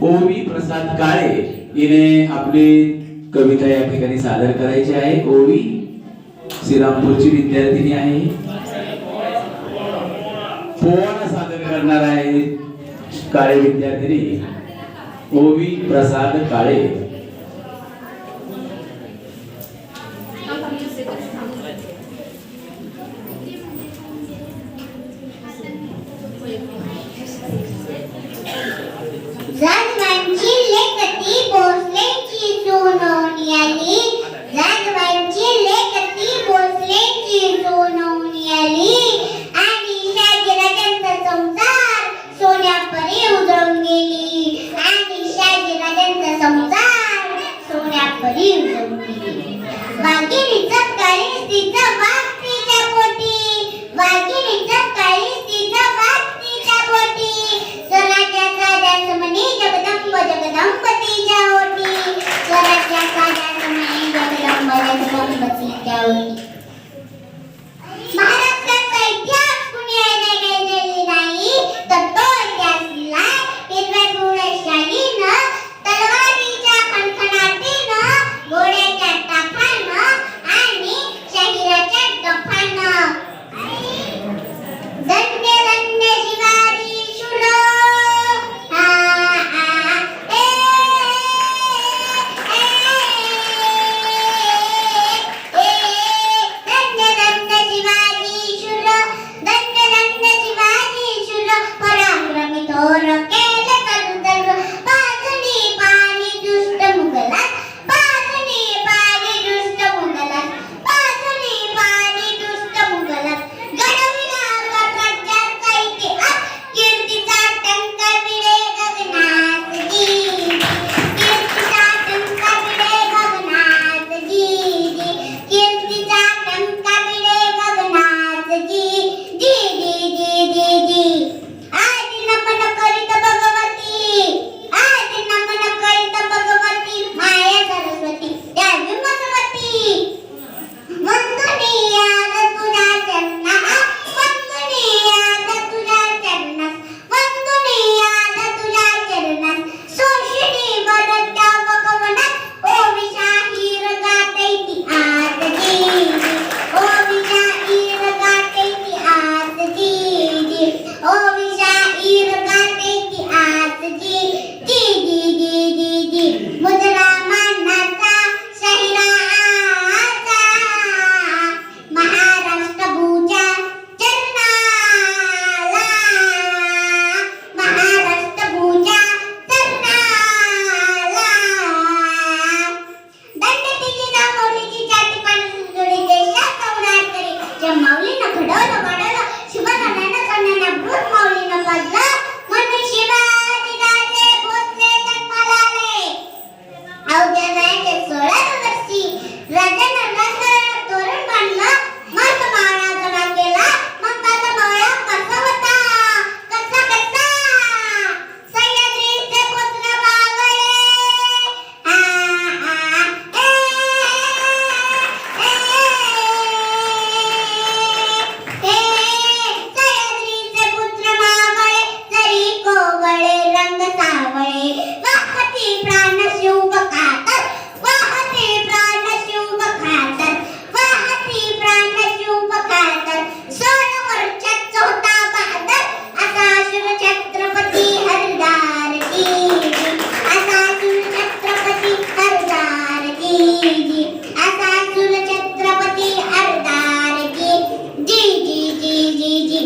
ओवी प्रसाद काळे हिने आपली कविता या ठिकाणी सादर करायची आहे. ओवी श्रीरामपूरची विद्यार्थिनी आहे. पोवाडा सादर करणार आहे. काळे विद्यार्थिनी. ओवी प्रसाद काळे.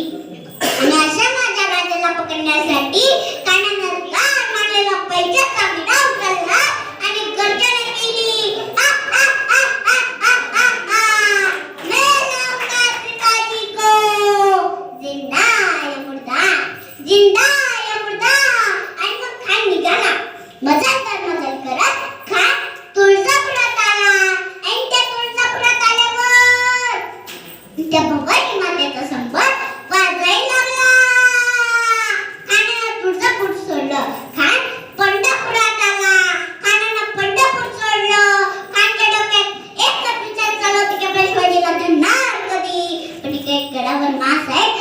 आणि अशा माझ्या राजाला पकडण्यासाठी மாசர்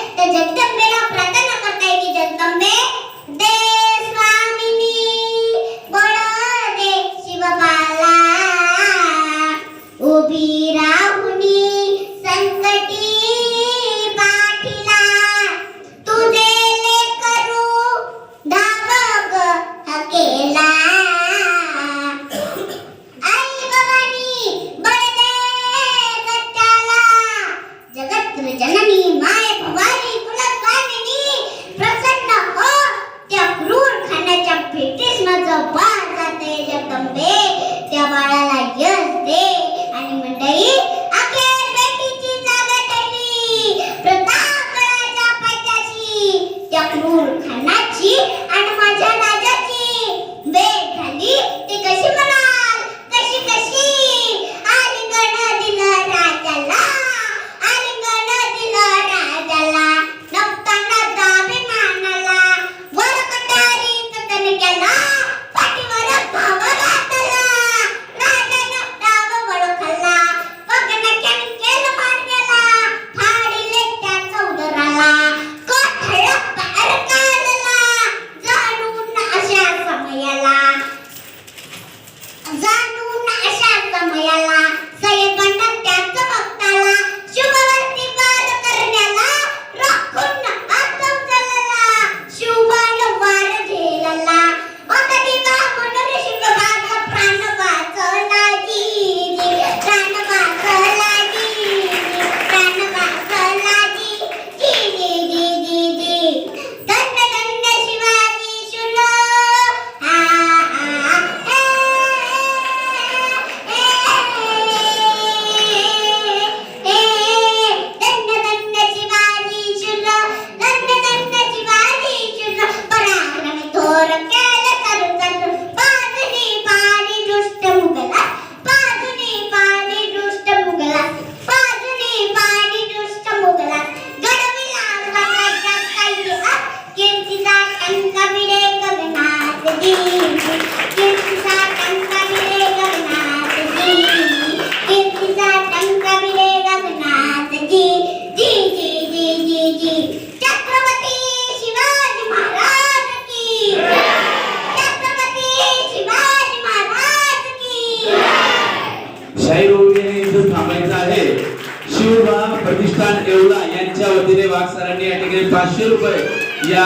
प्रतिष्ठान येवला यांच्या वतीने वाघ सरांनी या ठिकाणी पाचशे रुपये या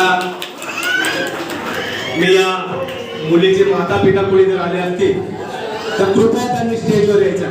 मी या मुलीचे माता पिता कोणी जर आले असतील तर कृपया त्यांनी स्टेजवर यायचं.